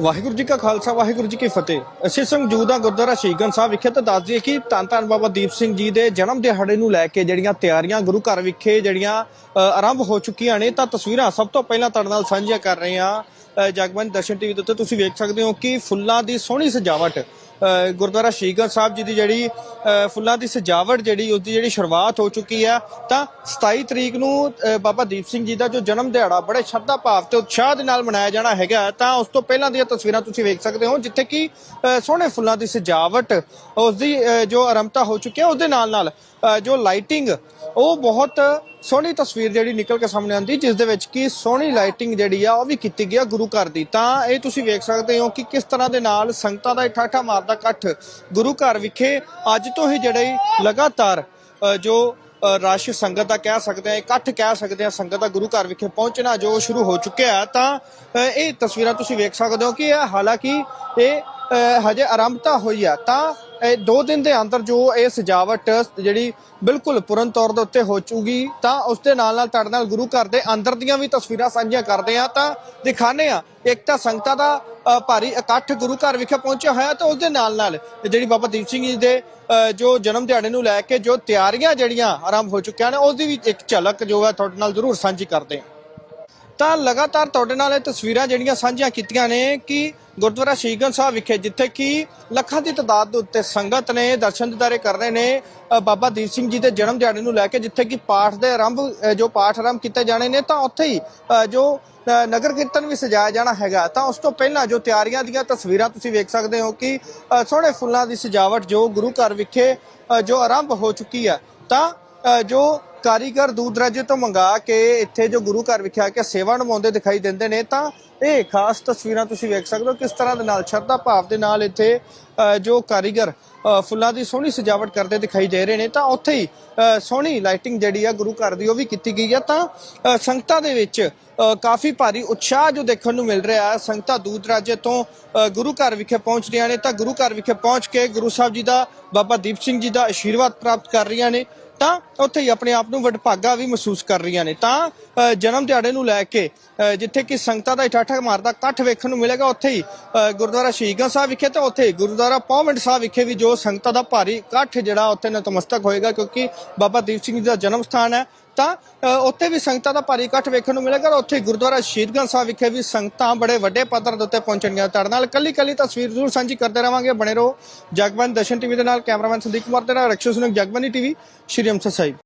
ਵਾਹਿਗੁਰੂ ਜੀ ਕਾ ਖਾਲਸਾ ਵਾਹਿਗੁਰੂ ਜੀ ਕੀ ਫਤਿਹ। ਅਸੀਂ ਸੰਗਜੂਦਾ ਗੁਰਦੁਆਰਾ ਸ਼ਹੀਦਗੰਜ ਸਾਹਿਬ ਵਿਖੇ ਤਾਂ ਦੱਸ ਦਈਏ ਕਿ ਧੰਨ ਧੰਨ ਬਾਬਾ ਦੀਪ ਸਿੰਘ ਜੀ ਦੇ ਜਨਮ ਦਿਹਾੜੇ ਨੂੰ ਲੈ ਕੇ ਜਿਹੜੀਆਂ ਤਿਆਰੀਆਂ ਗੁਰੂ ਘਰ ਵਿਖੇ ਜਿਹੜੀਆਂ ਆਰੰਭ ਹੋ ਚੁੱਕੀਆਂ ਨੇ ਤਾਂ ਤਸਵੀਰਾਂ ਸਭ ਤੋਂ ਪਹਿਲਾਂ ਤੁਹਾਡੇ ਨਾਲ ਸਾਂਝੀਆਂ ਕਰ ਰਹੇ ਹਾਂ। ਅ, ਜਗਬੰਦ ਦਰਸ਼ਨ ਟੀਵੀ ਦੇ ਉੱਤੇ ਤੁਸੀਂ ਵੇਖ ਸਕਦੇ ਹੋ ਕਿ ਫੁੱਲਾਂ ਦੀ ਸੋਹਣੀ ਸਜਾਵਟ ਗੁਰਦੁਆਰਾ ਸ਼ਹੀਦਗੰਜ ਸਾਹਿਬ ਜੀ ਦੀ ਜਿਹੜੀ ਫੁੱਲਾਂ ਦੀ ਸਜਾਵਟ ਜਿਹੜੀ, ਉਹਦੀ ਜਿਹੜੀ ਸ਼ੁਰੂਆਤ ਹੋ ਚੁੱਕੀ ਹੈ, ਤਾਂ 27 ਤਰੀਕ ਨੂੰ ਬਾਬਾ ਦੀਪ ਸਿੰਘ ਜੀ ਦਾ ਜੋ ਜਨਮ ਦਿਹਾੜਾ ਬੜੇ ਸ਼ਰਧਾ ਭਾਵ ਤੇ ਉਤਸ਼ਾਹ ਦੇ ਨਾਲ ਮਨਾਇਆ ਜਾਣਾ ਹੈਗਾ, ਤਾਂ ਉਸ ਤੋਂ ਪਹਿਲਾਂ ਦੀਆਂ ਤਸਵੀਰਾਂ ਤੁਸੀਂ ਵੇਖ ਸਕਦੇ ਹੋ, ਜਿੱਥੇ ਕਿ ਸੋਹਣੇ ਫੁੱਲਾਂ ਦੀ ਸਜਾਵਟ ਉਸ ਦੀ ਜੋ ਆਰੰਭਤਾ ਹੋ ਚੁੱਕੀ ਹੈ ਉਸ ਦੇ ਨਾਲ ਨਾਲ ਜੋ ਲਾਈਟਿੰਗ, ਉਹ ਬਹੁਤ ਸੋਹਣੀ ਤਸਵੀਰ ਜਿਹੜੀ ਨਿਕਲ ਕੇ ਸਾਹਮਣੇ ਆਉਂਦੀ, ਜਿਸ ਦੇ ਵਿੱਚ ਕਿ ਸੋਹਣੀ ਲਾਈਟਿੰਗ ਜਿਹੜੀ ਆ, ਉਹ ਵੀ ਕੀਤੀ ਗਈ ਆ ਗੁਰੂ ਘਰ ਦੀ। ਤਾਂ ਇਹ ਤੁਸੀਂ ਵੇਖ ਸਕਦੇ ਹੋ ਕਿ ਕਿਸ ਤਰ੍ਹਾਂ ਦੇ ਨਾਲ ਸੰਗਤਾਂ ਦਾ ਠਾਠਾ ਮਾਰਦਾ ਇਕੱਠ ਗੁਰੂ ਘਰ ਵਿਖੇ ਅੱਜ ਤੋਂ ਹੀ ਜਿਹੜੇ ਲਗਾਤਾਰ ਅ, ਜੋ ਅ, ਰਸ਼ ਸੰਗਤ ਦਾ ਕਹਿ ਸਕਦੇ ਆ ਇਕੱਠ ਕਹਿ ਸਕਦੇ ਆ ਸੰਗਤ ਦਾ ਗੁਰੂ ਘਰ ਵਿਖੇ ਪਹੁੰਚਣਾ ਜੋ ਸ਼ੁਰੂ ਹੋ ਚੁੱਕਿਆ ਹੈ ਤਾਂ ਇਹ ਤਸਵੀਰਾਂ ਤੁਸੀਂ ਵੇਖ ਸਕਦੇ ਹੋ ਕਿ ਹਾਲਾਂਕਿ ਇਹ ਅ, ਹਜੇ ਆਰੰਭਤਾ ਹੋਈ ਆ ਤਾਂ ਇਹ ਦੋ ਦਿਨ ਦੇ ਅੰਦਰ ਜੋ ਇਹ ਸਜਾਵਟ ਜਿਹੜੀ ਬਿਲਕੁਲ ਪੂਰਨ ਤੌਰ ਦੇ ਉੱਤੇ ਹੋ ਚੁਗੀ ਤਾਂ ਉਸ ਦੇ ਨਾਲ ਨਾਲ ਤੁਹਾਡੇ ਨਾਲ ਗੁਰੂ ਘਰ ਦੇ ਅੰਦਰ ਦੀਆਂ ਵੀ ਤਸਵੀਰਾਂ ਸਾਂਝੀਆਂ ਕਰਦੇ ਆ ਤਾਂ ਦਿਖਾਣੇ ਆ ਇੱਕ ਤਾਂ ਸੰਗਤਾਂ ਦਾ ਭਾਰੀ ਇਕੱਠ ਗੁਰੂ ਘਰ ਵਿਖੇ ਪਹੁੰਚਿਆ ਹੋਇਆ, ਤਾਂ ਉਸ ਦੇ ਨਾਲ ਨਾਲ ਜਿਹੜੀ ਬਾਬਾ ਦੀਪ ਸਿੰਘ ਜੀ ਦੇ ਜੋ ਜਨਮ ਦਿਹਾੜੇ ਨੂੰ ਲੈ ਕੇ ਜੋ ਤਿਆਰੀਆਂ ਜਿਹੜੀਆਂ ਆਰੰਭ ਹੋ ਚੁੱਕੀਆਂ ਨੇ ਉਸ ਦੀ ਵੀ ਇੱਕ ਝਲਕ ਜੋ ਹੈ ਤੁਹਾਡੇ ਨਾਲ ਜ਼ਰੂਰ ਸਾਂਝੀ ਕਰਦੇ ਹਾਂ। ਤਾਂ ਲਗਾਤਾਰ ਤੁਹਾਡੇ ਨਾਲ ਇਹ ਤਸਵੀਰਾਂ ਜਿਹੜੀਆਂ ਸਾਂਝੀਆਂ ਕੀਤੀਆਂ ਨੇ ਕਿ ਗੁਰਦੁਆਰਾ ਸ਼ਹੀਦਗੰਜ ਸਾਹਿਬ ਵਿਖੇ, ਜਿੱਥੇ ਕਿ ਲੱਖਾਂ ਦੀ ਤਦਾਦ ਦੇ ਉੱਤੇ ਸੰਗਤ ਨੇ ਦਰਸ਼ਨ ਦਿਦਾਰੇ ਕਰ ਰਹੇ ਨੇ ਬਾਬਾ ਦੀਪ ਸਿੰਘ ਜੀ ਦੇ ਜਨਮ ਦਿਹਾੜੇ ਨੂੰ ਲੈ ਕੇ, ਜਿੱਥੇ ਕਿ ਪਾਠ ਦੇ ਆਰੰਭ ਜੋ ਪਾਠ ਆਰੰਭ ਕੀਤੇ ਜਾਣੇ ਨੇ, ਤਾਂ ਉੱਥੇ ਹੀ ਜੋ ਨਗਰ ਕੀਰਤਨ ਵੀ ਸਜਾਇਆ ਜਾਣਾ ਹੈਗਾ। ਤਾਂ ਉਸ ਤੋਂ ਪਹਿਲਾਂ ਜੋ ਤਿਆਰੀਆਂ ਦੀਆਂ ਤਸਵੀਰਾਂ ਤੁਸੀਂ ਵੇਖ ਸਕਦੇ ਹੋ ਕਿ ਸੋਹਣੇ ਫੁੱਲਾਂ ਦੀ ਸਜਾਵਟ ਜੋ ਗੁਰੂ ਘਰ ਵਿਖੇ ਜੋ ਆਰੰਭ ਹੋ ਚੁੱਕੀ ਹੈ, ਤਾਂ ਜੋ ਕਾਰੀਗਰ ਦੂਰ ਦਰਾਜੇ ਤੋਂ ਮੰਗਾ ਕੇ ਇੱਥੇ ਜੋ ਗੁਰੂ ਘਰ ਵਿਖੇ ਆ ਕੇ ਸੇਵਾ ਨਿਭਾਉਂਦੇ ਦਿਖਾਈ ਦਿੰਦੇ ਨੇ, ਤਾਂ ਇਹ ਖਾਸ ਤਸਵੀਰਾਂ ਤੁਸੀਂ ਵੇਖ ਸਕਦੇ ਹੋ ਕਿਸ ਤਰ੍ਹਾਂ ਦੇ ਨਾਲ, ਸ਼ਰਧਾ ਭਾਵ ਦੇ ਨਾਲ ਇੱਥੇ ਜੋ ਕਾਰੀਗਰ ਫੁੱਲਾਂ ਦੀ ਸੋਹਣੀ ਸਜਾਵਟ ਕਰਦੇ ਦਿਖਾਈ ਦੇ ਰਹੇ ਨੇ, ਤਾਂ ਉੱਥੇ ਹੀ ਸੋਹਣੀ ਲਾਈਟਿੰਗ ਜਿਹੜੀ ਆ ਗੁਰੂ ਘਰ ਦੀ ਉਹ ਵੀ ਕੀਤੀ ਗਈ ਆ, ਤਾਂ ਸੰਗਤਾਂ ਦੇ ਵਿੱਚ ਕਾਫੀ ਭਾਰੀ ਉਤਸ਼ਾਹ ਜੋ ਦੇਖਣ ਨੂੰ ਮਿਲ ਰਿਹਾ ਹੈ, ਸੰਗਤਾਂ ਦੂਰ ਦਰਾਜੇ ਤੋਂ ਗੁਰੂ ਘਰ ਵਿਖੇ ਪਹੁੰਚ ਰਹੀਆਂ ਨੇ, ਤਾਂ ਗੁਰੂ ਘਰ ਵਿਖੇ ਪਹੁੰਚ ਕੇ ਗੁਰੂ ਸਾਹਿਬ ਜੀ ਦਾ ਬਾਬਾ ਦੀਪ ਸਿੰਘ ਜੀ ਦਾ ਆਸ਼ੀਰਵਾਦ ਪ੍ਰਾਪਤ ਕਰ ਰਹੀਆਂ ਨੇ ਤਾਂ ਉੱਥੇ ਹੀ ਆਪਣੇ ਆਪ ਨੂੰ ਵਡਭਾਗਾ ਵੀ ਮਹਿਸੂਸ ਕਰ ਰਹੀਆਂ ਨੇ। ਤਾਂ ਜਨਮ ਦਿਹਾੜੇ ਨੂੰ ਲੈ ਕੇ ਅ, ਜਿੱਥੇ ਕਿ ਸੰਗਤਾਂ ਦਾ ਠਾਠਾ ਮਾਰਦਾ ਇਕੱਠ ਵੇਖਣ ਨੂੰ ਮਿਲੇਗਾ ਉੱਥੇ ਹੀ ਗੁਰਦੁਆਰਾ ਸ਼ਹੀਦਗੰਜ ਸਾਹਿਬ ਵਿਖੇ ਤੇ ਉੱਥੇ ਗੁਰਦੁਆਰਾ ਪੌਵੰਡ ਸਾਹਿਬ ਵਿਖੇ ਵੀ ਜੋ ਸੰਗਤਾਂ ਦਾ ਭਾਰੀ ਇਕੱਠ ਜਿਹੜਾ ਉੱਥੇ ਨਤਮਸਤਕ ਹੋਏਗਾ ਕਿਉਂਕਿ ਬਾਬਾ ਦੀਪ ਸਿੰਘ ਜੀ ਦਾ ਜਨਮ ਸਥਾਨ ਹੈ। ਤਾਂ ਉੱਥੇ ਵੀ ਸੰਗਤਾਂ ਦਾ ਭਾਰੀ ਇਕੱਠ ਵੇਖਣ ਨੂੰ ਮਿਲੇਗਾ ਔਰ ਉੱਥੇ ਗੁਰਦੁਆਰਾ ਸ਼ਹੀਦਗੰਜ ਸਾਹਿਬ ਵਿਖੇ ਵੀ ਸੰਗਤਾਂ ਬੜੇ ਵੱਡੇ ਪੱਧਰ ਦੇ ਉੱਤੇ ਪਹੁੰਚਣਗੀਆਂ। ਤੁਹਾਡੇ ਨਾਲ ਕੱਲੀ ਕੱਲੀ ਤਸਵੀਰ ਜ਼ਰੂਰ ਸਾਂਝੀ ਕਰਦੇ ਰਵਾਂਗੇ। ਬਣੇ ਰਹੋ ਜਗਬੰਦ ਦਰਸ਼ਨ ਟੀਵੀ ਦੇ ਨਾਲ, ਕੈਮਰਾਮੈਨ ਸੰਦੀਪ ਕੁਮਾਰ ਦੇ ਨਾਲ ਰਕਸ਼ੋ ਸੁਨਕ ਜਗਬੰਦੀ ਟੀਵੀ, ਸ਼੍ਰੀ ਅੰਮ੍ਰਿਤਸਰ ਸਾਹਿਬ।